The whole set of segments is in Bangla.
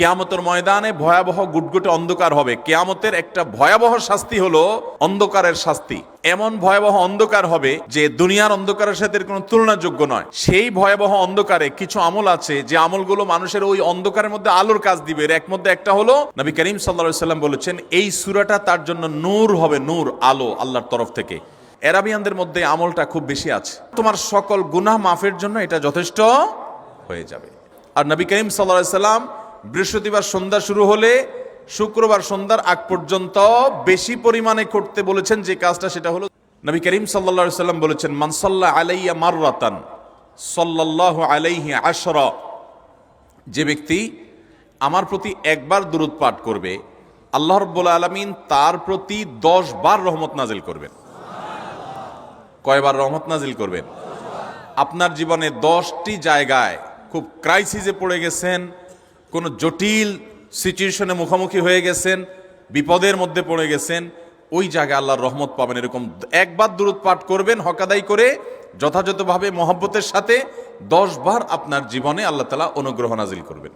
কেয়ামতের ময়দানে ভয়াবহ গুটগুটে অন্ধকার হবে। কেয়ামতের একটা ভয়াবহ শাস্তি হলো অন্ধকারের শাস্তি। এমন ভয়াবহ অন্ধকার হবে যে দুনিয়ার অন্ধকারের সাথে কোনো তুলনাযোগ্য নয়। সেই ভয়াবহ অন্ধকারে কিছু আমল আছে যে আমলগুলো মানুষের ওই অন্ধকারের মধ্যে আলোর কাজ দিবে। এর এক মধ্যে একটা হলো নবী করিম সাল্লা সাল্লাম বলেছেন, এই সুরাটা তার জন্য নূর হবে, নূর, আলো আল্লাহর তরফ থেকে। এরাবিয়ানদের মধ্যে আমলটা খুব বেশি আছে। তোমার সকল গুনাহ মাফের জন্য এটা যথেষ্ট হয়ে যাবে। আর নবী করিম সাল্লা সাল্লাম বৃহস্পতিবার সন্ধ্যা শুরু হলে শুক্রবার সন্ধ্যার আগ পর্যন্ত বেশি পরিমাণে করতে বলেছেন যে কাজটা সেটা হলো নবী করিম সাল্লা সাল্লাম বলেছেন মানসাল্লাহ আলাইয়া মাররাতান সাল্লাহ আলাইহি আশরা যে ব্যক্তি আমার প্রতি একবার দূরত পাঠ করবে, আল্লাহ রব্বুল আলমিন তার প্রতি দশ বার রহমত নাজিল করবেন। কয়বার রহমত নাজিল করবেন? আপনার জীবনে দশটি জায়গায় খুব ক্রাইসিসে পড়ে গেছেন কোনো জটিল সিচুয়েশনে মুখোমুখি হয়ে গেছেন, বিপদের মধ্যে পড়ে গেছেন, ওই জায়গায় আল্লাহর রহমত পাবেন এরকম একবার দূরত পাঠ করবেন হকাদাই করে যথাযথভাবে মহব্বতের সাথে দশ বার আপনার জীবনে আল্লাহ তালা অনুগ্রহ নাজিল করবেন।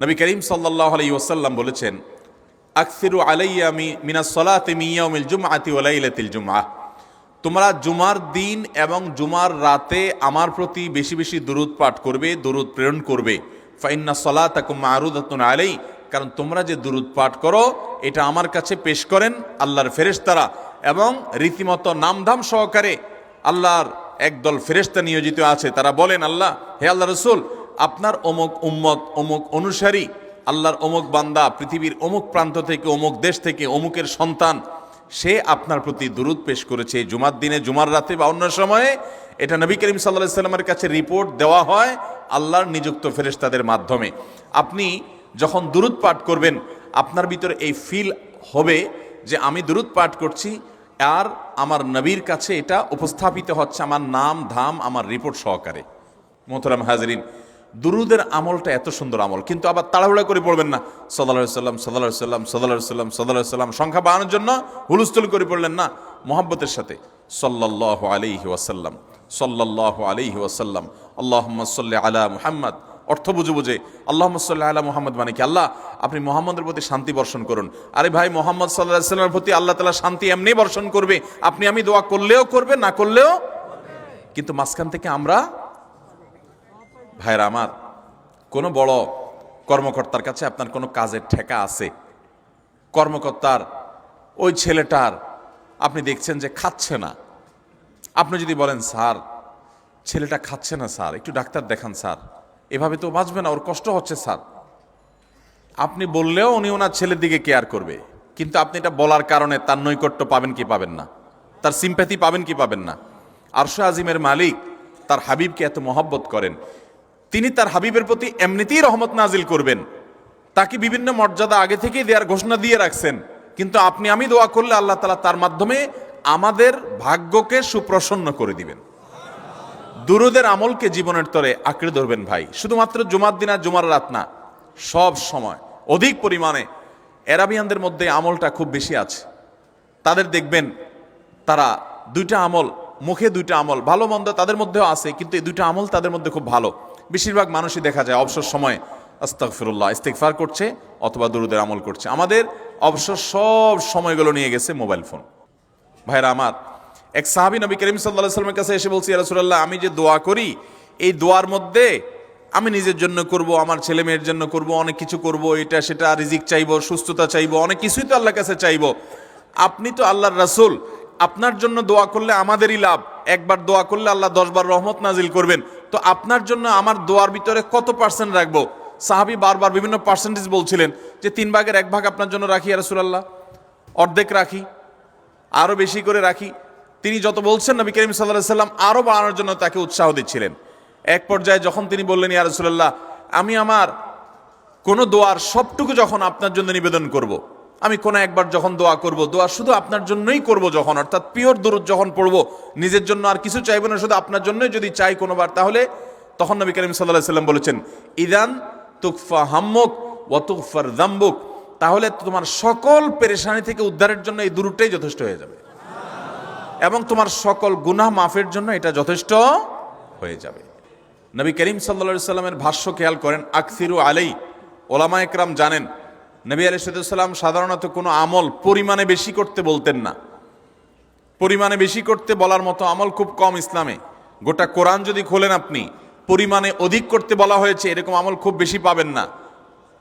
নবী করিম সাল্লাহ আলাই ওসাল্লাম বলেছেন, আকসিরু আলাইয়া মি- মিনাস সলাতে মিয়াউমিল জুমআতি ওয়া লাইলাতিল জুমআহ। তোমরা জুমার দিন এবং জুমার রাতে আমার প্রতি বেশি বেশি দরুদ পাঠ করবে, দরুদ প্রেরণ করবে। ফাইন্না সলাতাকুম মারুদাতুন আলাই, কারণ তোমরা যে দরুদ পাঠ করো, এটা আমার কাছে পেশ করেন আল্লাহর ফেরেশতারা এবং রীতিমতো নামধাম সহকারে আল্লাহর একদল ফেরেশতা নিয়োজিত আছে। তারা বলেন, আল্লাহ, হে আল্লাহ রসুল, আপনার অমুক উম্মত, অমুক অনুসারী, আল্লাহর অমুক বান্দা, পৃথিবীর অমুক প্রান্ত থেকে, অমুক দেশ থেকে, অমুকের সন্তান, সে আপনার প্রতি দুরুদ পেশ করেছে। জুমার দিনে, জুমার রাতে বা অন্য সময়ে, এটা নবী করিম সাল্লাহ সাল্লামের কাছে রিপোর্ট দেওয়া হয়। আল্লাহর নিযুক্ত ফেরেস্তাদের মাধ্যমে। আপনি যখন দুরুদ পাঠ করবেন, আপনার ভিতরে এই ফিল হবে যে আমি দুরুদ পাঠ করছি আর আমার নবীর কাছে এটা উপস্থাপিত হচ্ছে, আমার নাম, ধাম, আমার রিপোর্ট সহকারে। মোহতারাম হাজরিন, দুরুদের আমলটা এত সুন্দর আমল, কিন্তু আবার তাড়াহুড়া করে পড়বেন না। সদাল্লাহ সাল্লাম সদাল্লাহ সাল্লাম সদাল্লাহ সাল্লাম সদাল্লাহ সাল্লাম সংখ্যা বাড়ানোর জন্য হুলস্থুল করে পড়লেন না, মোহাব্বতের সাথে। সাল্লাহ আলাইহি ওয়াসাল্লাম। সাল্লাহ আলাইহি ওয়াসাল্লাম। আল্লাহ সাল্লি আলা মুহাম্মদ। অর্থ বুঝে বুঝে আল্লাহ সাল্লাহ আলা মোহাম্মদ মানে কি? আল্লাহ, আপনি মোহাম্মদের প্রতি শান্তি বর্ষণ করুন। আরে ভাই, মোহাম্মদ সাল্লাহ সাল্লামের প্রতি আল্লাহ তালা শান্তি এমনি বর্ষণ করবে। আপনি আমি দোয়া করলেও করবে, না করলেও? কিন্তু মাঝখান থেকে আমরা ভাইরা আমার, কোনো বড় কর্মকর্তার কাছে আপনার কোনো কাজের ঠেকা আছে? কর্মকর্তার, ওই ছেলেটার, আপনি দেখছেন যে খাচ্ছে না। আপনি যদি বলেন, স্যার, ছেলেটা খাচ্ছে না, স্যার, একটু ডাক্তার দেখান, স্যার। এভাবে তো বাঁচবে না, ওর কষ্ট হচ্ছে, স্যার। আপনি বললেও উনি ওনার ছেলের দিকে কেয়ার করবে। কিন্তু আপনি এটা বলার কারণে তার নৈকট্য পাবেন কি পাবেন না? তার সিম্প্যাথি পাবেন কি পাবেন না? আরশা আজিমের মালিক তার হাবিবকে এত মহব্বত করেন। তিনি তার হাবিবের প্রতি এমনিতেই রহমত নাজিল করবেন। তাকে বিভিন্ন মর্যাদা আগে থেকেই দেওয়ার ঘোষণা দিয়ে রাখছেন। কিন্তু আপনি, আমি দোয়া করলে আল্লাহ তালা তার মাধ্যমে আমাদের ভাগ্যকে সুপ্রসন্ন করে দিবেন। দুরুদের আমলকে জীবনের তরে আঁকড়ে ধরবেন ভাই। শুধুমাত্র জুমার দিন আর জুমার রাত না, সব সময়। অধিক পরিমাণে এরাবিয়ানদের মধ্যে আমলটা খুব বেশি আছে। তাদের দেখবেন তারা দুইটা আমল, মুখে দুইটা আমল, ভালো মন্দ তাদের মধ্যেও আছে, কিন্তু এই দুইটা আমল তাদের মধ্যে খুব ভালো। বেশিরভাগ মানুষই দেখা যায় অবসর সময় আস্তাগফিরুল্লাহ, ইস্তেগফার করছে অথবা দুরুদের আমল করছে। আমাদের অবসর সব সময়গুলো নিয়ে গেছে মোবাইল ফোন। ভাইরা আমার, এক সাহাবি নবী করিম সাল্লাহ সাল্লামের কাছে এসে বলছি রাসূলুল্লাহ, আমি যে দোয়া করি, এই দোয়ার মধ্যে আমি নিজের জন্য করব, আমার ছেলে মেয়ের জন্য করব, অনেক কিছু করব, এটা সেটা রিজিক চাইব, সুস্থতা চাইব, অনেক কিছুই তো আল্লাহর কাছে চাইব। আপনি তো আল্লাহর রাসূল, আপনার জন্য দোয়া করলে আমাদেরই লাভ, একবার দোয়া করলে আল্লাহ দশবার রহমত নাজিল করবেন। তো আপনার জন্য আমার দোয়ার ভিতরে কত পার্সেন্ট রাখব? সাহাবি বারবার বিভিন্ন পার্সেন্টেজ বলছিলেন যে তিন ভাগের এক ভাগ আপনার জন্য রাখি রাসূলুল্লাহ, অর্ধেক রাখি। আরও বেশি করে রাখি তিনি যত বলছেন, নবী করিম সাল্লাহ সাল্লাম আরও বাড়ানোর জন্য তাকে উৎসাহ দিচ্ছিলেন এক পর্যায়ে যখন তিনি বললেন, ইয়া রাসূলুল্লাহ, আমি আমার কোন দোয়ার সবটুকু যখন আপনার জন্য নিবেদন করব। আমি কোনো একবার যখন দোয়া করব, দোয়া শুধু আপনার জন্যই করব যখন, অর্থাৎ পিওর দূরত যখন পড়ব, নিজের জন্য আর কিছু চাইব না, শুধু আপনার জন্যই যদি চাই কোনোবার, তাহলে তখন নবী করিম সাল্লাহ সাল্লাম বলেছেন, ইদান তুকফা হাম্মুক ওয়াতুকফার দাম্বুক তাহলে তোমার সকল পেরেশানি থেকে উদ্ধারের জন্য এই দূরটাই যথেষ্ট হয়ে যাবে। এবং তোমার সকল গুনাহ মাফের জন্য এটা যথেষ্ট হয়ে যাবে। নবী করিম সাল্লা সাল্লামের ভাষ্য খেয়াল করেন, আকসিরু আলাই, ওলামা একরাম জানেন, নবী আলাইসাল্লাম সাধারণত কোনো আমল পরিমাণে বেশি করতে বলতেন না। পরিমাণে বেশি করতে বলার মতো আমল খুব কম ইসলামে। গোটা কোরআন যদি খোলেন আপনি, পরিমাণে অধিক করতে বলা হয়েছে, এরকম আমল খুব বেশি পাবেন না।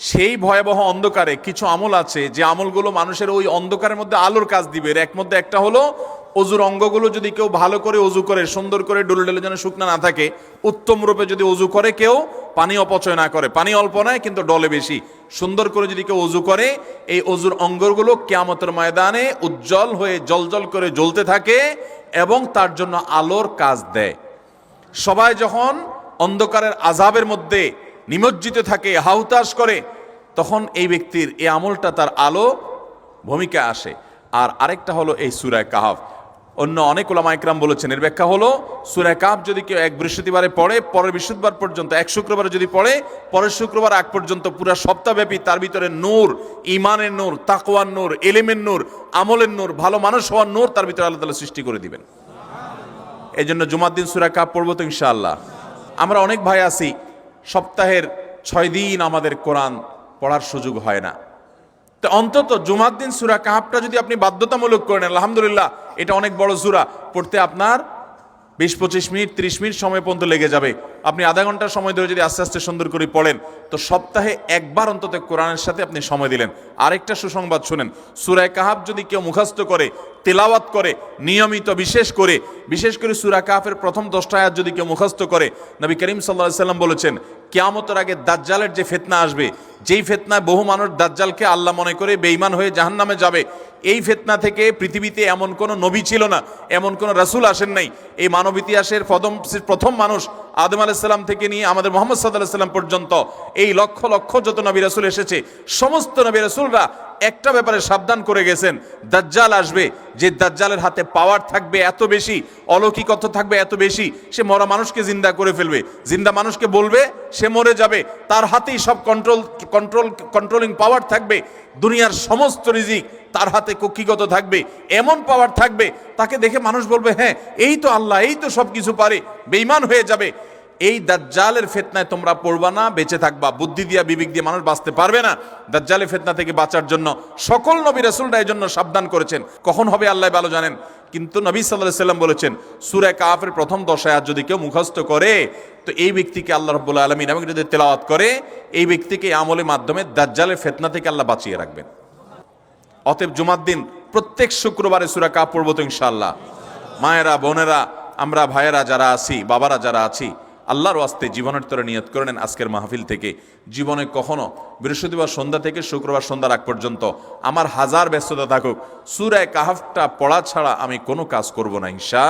সেই ভয়াবহ অন্ধকারে কিছু আমল আছে, যে আমলগুলো মানুষের ওই অন্ধকারের মধ্যে আলোর কাজ দিবে। এক মধ্যে একটা হলো, অজুর অঙ্গগুলো যদি কেউ ভালো করে অজু করে, সুন্দর করে ডুলে ডুলে যেন শুকনা না থাকে, উত্তম রূপে যদি অজু করে কেউ, পানি অপচয় না করে। পানি অল্প নেয়, কিন্তু ডলে বেশি। সুন্দর করে যদি কেউ অজু করে, এই অজুর অঙ্গগুলো কেয়ামতের ময়দানে উজ্জ্বল হয়ে জলজল করে জ্বলতে থাকে এবং তার জন্য আলোর কাজ দেয়। সবাই যখন অন্ধকারের আজাবের মধ্যে নিমজ্জিত থাকে হাউতাস করে, তখন এই ব্যক্তির এই আমলটা তার আলো ভূমিকা আসে। আর আরেকটা হলো এই সুরায় কাহাফ। অন্য অনেক ওলামা একরাম বলেছেন, এর ব্যাখ্যা হলো, সুরায় কাহাফ যদি কেউ এক বৃহস্পতিবারে পড়ে, পরের বৃহস্পতিবার পর্যন্ত, এক শুক্রবারে যদি পড়ে, পরের শুক্রবার আগ পর্যন্ত পুরো সপ্তাহব্যাপী তার ভিতরে নূর ইমানের নূর, তাকওয়ার নূর, এলেমের নূর, আমলের নূর, ভালো মানুষ হওয়ার নূর তার ভিতরে আল্লাহ তালা সৃষ্টি করে দিবেন। এই জন্য জুমার দিন সুরা কাপ পড়ব তো ইনশাআল্লাহ। আমরা অনেক ভাই আছি সপ্তাহের ছয় দিন আমাদের কোরআন পড়ার সুযোগ হয় না। তো অন্তত জুমার দিন সুরা কাহাবটা যদি আপনি বাধ্যতামূলক করেন, আলহামদুলিল্লাহ, এটা অনেক বড় সুরা। পড়তে আপনার বিশ পঁচিশ মিনিট, ত্রিশ মিনিট সময় পর্যন্ত লেগে যাবে। আপনি আধা ঘণ্টা সময় ধরে যদি আস্তে আস্তে সুন্দর করে পড়েন, তো সপ্তাহে একবার অন্তত কোরআনের সাথে আপনি সময় দিলেন। আরেকটা সুসংবাদ শুনেন সুরায় কাহাব যদি কেউ মুখস্থ করে, তেলাওয়াত করে, নিয়মিত বিশেষ করে বিশেষ করে সুরা কাহাফের প্রথম দশটা আয়াত যদি কেউ মুখস্থ করে, নবী করিম সাল্লাহ সাল্লাম বলেছেন, কেয়ামতের আগে দাজ্জালের যে ফেতনা আসবে, যেই ফেতনায় বহু মানুষ দাজ্জালকে আল্লাহ মনে করে বেইমান হয়ে জাহান্নামে যাবে এই ফেতনা থেকে পৃথিবীতে এমন কোনো নবী ছিল না, এমন কোনো রাসুল আসেন নাই। এই মানব ইতিহাসের প্রথম প্রথম মানুষ আদম আলাইসাল্লাম থেকে নিয়ে আমাদের মোহাম্মদ সাদ সাল্লাম পর্যন্ত এই লক্ষ লক্ষ যত নবী রাসুল এসেছে, সমস্ত নবী রাসূলরা একটা ব্যাপারে সাবধান করে গেছেন। দাজ্জাল আসবে, যে দাজ্জালের হাতে পাওয়ার থাকবে এত বেশি, অলৌকিকত্ব থাকবে এত বেশি, সে মরা মানুষকে জিন্দা করে ফেলবে। জিন্দা মানুষকে বলবে, সে মরে যাবে। তার হাতেই সব কন্ট্রোল কন্ট্রোল কন্ট্রোলিং পাওয়ার থাকবে। দুনিয়ার সমস্ত রিজিক তার হাতে কক্ষিগত থাকবে। এমন পাওয়ার থাকবে, তাকে দেখে মানুষ বলবে হ্যাঁ এই তো আল্লাহ, এই তো সব কিছু পারে বেইমান হয়ে যাবে। এই দাজ্জালের ফেতনায় তোমরা পড়বা না, বেঁচে থাকবা। বুদ্ধি দিয়া, বিবেক দিয়ে মানুষ বাঁচতে পারবে না। দাজ্জালের ফেতনা থেকে বাঁচার জন্য সকল নবী রাসূলরা এই জন্য সাবধান করেছেন। কখন হবে আল্লাহ ভালো জানেন? কিন্তু নবী সাল্লাহ সাল্লাম বলেছেন, সুরে কাফের প্রথম দশায় আর যদি কেউ মুখস্থ করে, তো এই ব্যক্তিকে আল্লাহ রব্বুল আলমিন এবং যদি তেলাওয়াত করে, এই ব্যক্তিকে আমলের মাধ্যমে দাজ্জালের ফেতনা থেকে আল্লাহ বাঁচিয়ে রাখবেন। অতএব জুমার দিন প্রত্যেক শুক্রবারে সুরা কাপ পড়ব তো ইনশাল্লাহ মায়েরা, বোনেরা, আমরা ভাইয়েরা যারা আছি, বাবারা যারা আছি আল্লাহর ওয়াস্তে জীবনের তরে নিয়ত করে নেন আজকের মাহফিল থেকে। জীবনে কখনো বৃহস্পতিবার সন্ধ্যা থেকে শুক্রবার সন্ধ্যা আগ পর্যন্ত আমার হাজার ব্যস্ততা থাকুক। সুরায় কাহাফটা পড়া ছাড়া আমি কোনো কাজ করব না, ইনশা